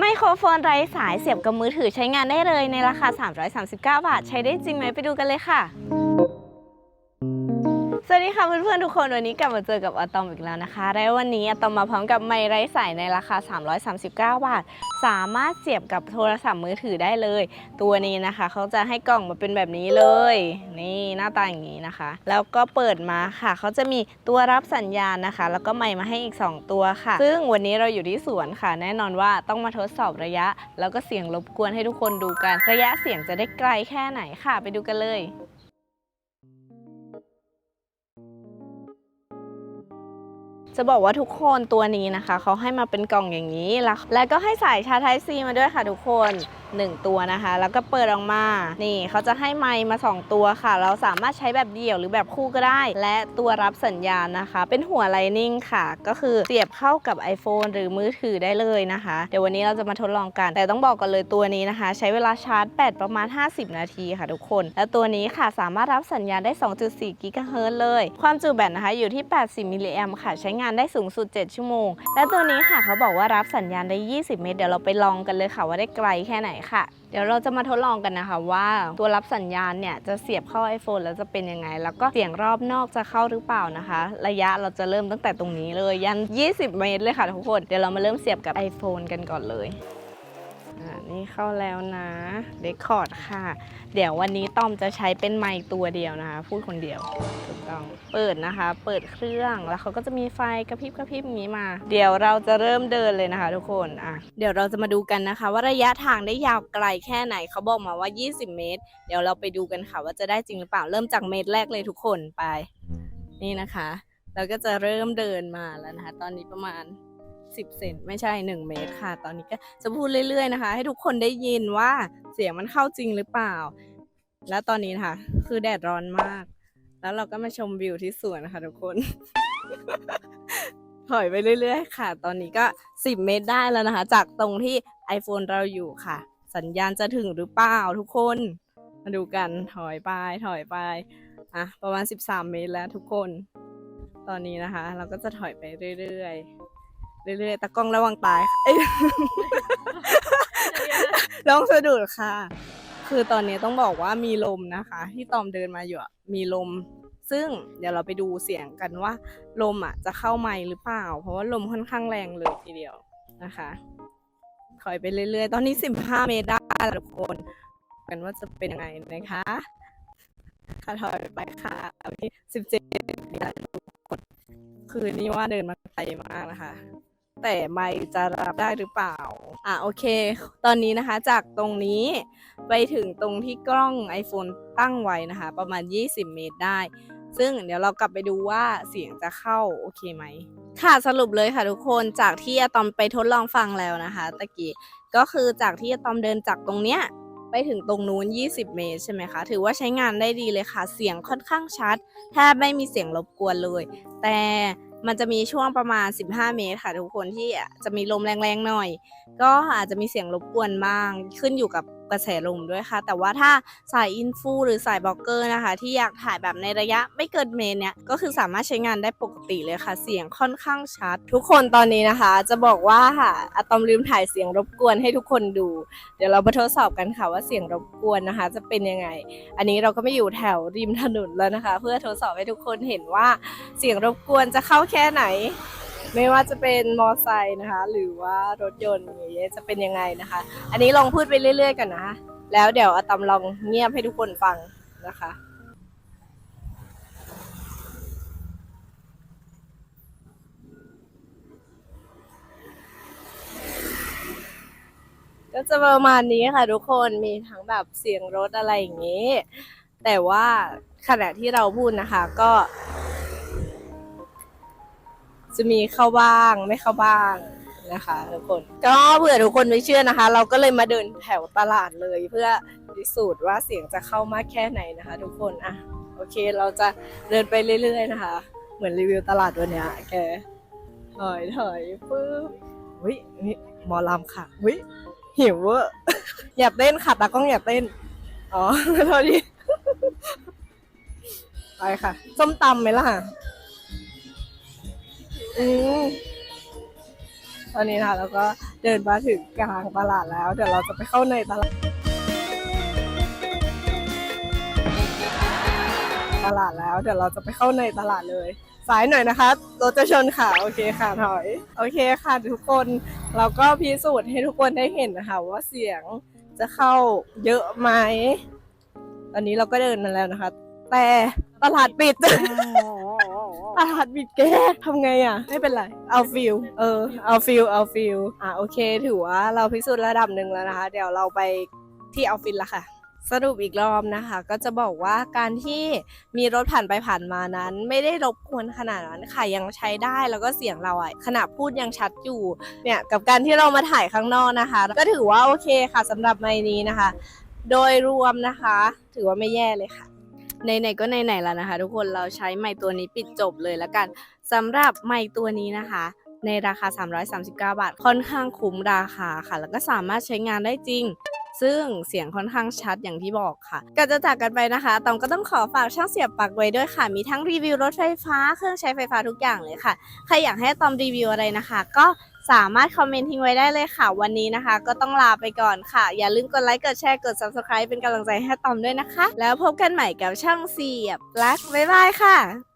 ไมโครโฟนไร้สายเสียบกับมือถือใช้งานได้เลยในราคา 339 บาท ใช้ได้จริงไหมไปดูกันเลยค่ะ วัสดีค่ะเพื่อนๆทุกคนวันนี้กลับมาเจอกับอะตอมอีกแล้วนะคะและวันนี้อะตอมมาพร้อมกับไมค์ไร้สายในราคา 339 บาท สามารถเสียบกับโทรศัพท์มือถือได้เลย ตัวนี้นะคะเขาจะให้กล่องมาเป็นแบบนี้เลย นี่หน้าตาอย่างนี้นะคะ แล้วก็เปิดมาค่ะเขาจะมีตัวรับสัญญาณนะคะ แล้วก็ไมค์มาให้อีก 2 ตัวค่ะ ซึ่งวันนี้เราอยู่ที่สวนค่ะ แน่นอนว่าต้องมาทดสอบระยะ แล้วก็เสียงรบกวนให้ทุกคนดูกัน ระยะเสียงจะได้ไกลแค่ไหนค่ะ ไปดูกันเลย จะบอกว่าทุกคนตัวนี้นะคะ เขาให้มาเป็นกล่องอย่างนี้ แล้วแล้วก็ให้สายชาร์จ Type C มาด้วยค่ะทุกคน 1 ตัวนะคะ แล้วก็เปิดออกมา นี่เขาจะให้ไมค์มา 2 ตัวค่ะ เราสามารถใช้แบบเดี่ยวหรือแบบคู่ก็ได้ และตัวรับสัญญาณนะคะ เป็นหัว Lightning ค่ะ ก็คือเสียบเข้ากับ iPhone หรือมือถือได้เลยนะคะ เดี๋ยววันนี้เราจะมาทดลองกัน แต่ต้องบอกกันเลยตัวนี้นะคะ ใช้เวลาชาร์จแบตประมาณ 50 นาทีค่ะทุกคน และตัวนี้ค่ะสามารถรับสัญญาณได้ 2.4 กิกะเฮิรตซ์เลย ความจุแบตนะคะอยู่ที่ 80 มิลลิแอมค่ะ ใช้งานได้สูงสุด 7 ชั่วโมง และตัวนี้ค่ะเขาบอกว่ารับสัญญาณได้ 20 เมตร เดี๋ยวเราไปลองกันเลยค่ะว่าได้ไกลแค่ไหนค่ะ เดี๋ยวเราจะมาทดลองกันนะคะว่าตัวรับสัญญาณเนี่ยจะเสียบเข้า iPhone แล้วจะเป็นยังไง แล้วก็เสียงรอบนอกจะเข้าหรือเปล่านะคะ ระยะเราจะเริ่มตั้งแต่ตรงนี้เลยยัน 20 เมตรเลยค่ะทุกคน เดี๋ยวเรามาเริ่มเสียบกับ iPhone กันก่อนเลย นี่เข้าแล้วนะเรคคอร์ดค่ะ เดี๋ยววันนี้ต้อมจะใช้เป็นไมค์ตัวเดียวนะคะ พูดคนเดียวถูกต้อง เปิดนะคะ เปิดเครื่องแล้วเขาก็จะมีไฟกระพริบกระพริบอย่างนี้มา เดี๋ยวเราจะเริ่มเดินเลยนะคะ ทุกคนอะเดี๋ยวเราจะมาดูกันนะคะ ว่าระยะทางได้ยาวไกลแค่ไหนเขาบอกมาว่า 20 เมตร เดี๋ยวเราไปดูกันค่ะว่าจะได้จริงหรือเปล่าเริ่มจากเมตรแรกเลยทุกคนไป นี่นะคะ เราก็จะเริ่มเดินมาแล้วนะคะ ตอนนี้ประมาณ 10 เซนไม่ใช่ 1 เมตรค่ะ ตอนนี้ก็จะพูดเรื่อยๆนะคะ ให้ทุกคนได้ยินว่าเสียงมันเข้าจริงหรือเปล่า แล้วตอนนี้นะคะคือแดดร้อนมาก แล้วเราก็มาชมวิวที่สวนนะคะทุกคน ถอยไปเรื่อยๆ ค่ะ ตอนนี้ก็ 10 เมตรได้แล้วนะคะ จากตรงที่ iPhone เราอยู่ค่ะ สัญญาณจะถึงหรือเปล่าทุกคน มาดูกันถอยไปถอยไปอะประมาณ 13 เมตรแล้วทุกคน ตอนนี้นะคะ เราก็จะถอยไปเรื่อยๆ เรื่อยๆตะกล้องระวังตายค่ะเอ้ยลองสะดุดค่ะ คือตอนนี้ต้องบอกว่ามีลมนะคะ ที่ตอมเดินมาอยู่อะมีลม ซึ่งเดี๋ยวเราไปดูเสียงกันว่า ลมอะจะเข้าไมค์หรือเปล่า เพราะว่าลมค่อนข้างแรงเลยทีเดียวนะคะถอยไปเรื่อยๆ ตอนนี้ 15 เมตรได้แล้วทุกคนกันว่าจะเป็นยังไงนะคะค่ะถอยไปค่ะอันนี้17เมตรแล้วทุกคนคือนี่ว่าเดินมาไกลมากนะคะ แต่ไม่จะรับได้หรือเปล่า อะโอเค ตอนนี้นะคะจากตรงนี้ไปถึงตรงที่กล้อง iPhone ตั้งไว้นะคะ ประมาณ 20 เมตรได้ ซึ่งเดี๋ยวเรากลับไปดูว่าเสียงจะเข้าโอเคไหม ค่ะสรุปเลยค่ะทุกคนจากที่อะตอมไปทดลองฟังแล้วนะคะตะกี้ก็คือจากที่อะตอมเดินจากตรงเนี้ยไปถึงตรงนู้น 20 เมตร ใช่ไหมคะ ถือว่าใช้งานได้ดีเลยค่ะ เสียงค่อนข้างชัด แทบไม่มีเสียงรบกวนเลย แต่ มันจะมีช่วงประมาณ 15 เมตรค่ะทุกคนที่จะมีลมแรงๆหน่อย ก็อาจจะมีเสียงรบกวนบ้าง ขึ้นอยู่กับ กระแสลมด้วยค่ะ แต่ว่าถ้าสายอินฟูหรือสายบล็อกเกอร์นะคะ ที่อยากถ่ายแบบในระยะไม่เกินเมตรเนี่ยก็คือสามารถใช้งานได้ปกติเลยค่ะ เสียงค่อนข้างชัด ทุกคนตอนนี้นะคะ จะบอกว่าค่ะอะตอมลืมถ่ายเสียงรบกวนให้ทุกคนดู เดี๋ยวเรามาทดสอบกันค่ะว่าเสียงรบกวนนะคะ จะเป็นยังไง อันนี้เราก็ไม่อยู่แถวริมถนนแล้วนะคะ เพื่อทดสอบให้ทุกคนเห็นว่าเสียงรบกวนจะเข้าแค่ไหน ไม่ว่าจะเป็นมอไซค์นะคะ หรือว่ารถยนต์อย่างเงี้ยจะเป็นยังไงนะคะ อันนี้ลองพูดไปเรื่อย ๆ กันนะคะแล้วเดี๋ยวอะตอมลองเงียบให้ทุกคนฟังนะคะก็จะประมาณนี้ค่ะทุกคนมีทั้งแบบเสียงรถอะไรอย่างนี้ แต่ว่าขณะที่เราพูดนะคะ ก็ จะมีเข้าบ้างไม่เข้าบ้างนะคะทุกคนก็เผื่อทุกคนไม่เชื่อนะคะ เราก็เลยมาเดินแถวตลาดเลยเพื่อพิสูจน์ว่าเสียงจะเข้ามากแค่ไหนนะคะ ทุกคนอะโอเคเราจะเดินไปเรื่อยๆนะคะ เหมือนรีวิวตลาดวันนี้แกถอยถอยปึ๊บวินี่มอลำค่ะวิหิวเวอร์อยากเต้นค่ะตากล้องอยากเต้น อ๋อโทษทีไปค่ะส้มตำไหมล่ะ ตอนนี้นะคะแล้วก็เดินมาถึงกลางตลาดแล้ว เดี๋ยวเราจะไปเข้าในตลาดตลาดแล้ว เดี๋ยวเราจะไปเข้าในตลาดเลยสายหน่อยนะคะรถจะชนค่ะโอเคค่ะถอย โอเคค่ะทุกคนเราก็พิสูจน์ให้ทุกคนได้เห็นนะคะ ว่าเสียงจะเข้าเยอะไหมตอนนี้เราก็เดินมาแล้วนะคะ แต่ตลาดปิด ตลาดปิดแกทำไงอะ ไม่เป็นไร เอาฟิลเออ เอาฟิลเอาฟิลอะโอเค ถือว่าเราพิสูจน์ระดับหนึ่งแล้วนะคะ เดี๋ยวเราไปที่ออฟฟิศละค่ะ สรุปอีกรอบนะคะ ก็จะบอกว่าการที่มีรถผ่านไปผ่านมานั้น ไม่ได้รบกวนขนาดนั้นค่ะยังใช้ได้แล้วก็เสียงเราอะขณะพูดยังชัดอยู่เนี่ยกับการที่เรามาถ่ายข้างนอกนะคะ ก็ถือว่าโอเคค่ะสำหรับไมค์นี้นะคะ โดยรวมนะคะ ถือว่าไม่แย่เลยค่ะ ในๆก็ในๆแล้วนะคะ ทุกคนเราใช้ไมค์ตัวนี้ปิดจบเลยแล้วกันสำหรับไมค์ตัวนี้นะคะ ในราคา 339 บาท ค่อนข้างคุ้มราคาค่ะ แล้วก็สามารถใช้งานได้จริงซึ่งเสียงค่อนข้างชัดอย่างที่บอกค่ะก่อนจะจากกันไปนะคะตองก็ต้องขอฝากช่างเสียบปลั๊กไว้ด้วยค่ะ มีทั้งรีวิวรถไฟฟ้า เครื่องใช้ไฟฟ้าทุกอย่างเลยค่ะ ใครอยากให้ตอมรีวิวอะไรนะคะ ก็ สามารถคอมเมนต์ทิ้งไว้ได้เลยค่ะ วันนี้นะคะ ก็ต้องลาไปก่อนค่ะ อย่าลืมกดไลค์ กดแชร์ กด subscribe เป็นกำลังใจให้ตอมด้วยนะคะ แล้วพบกันใหม่กับช่างเสียบลักบ๊ายบายค่ะ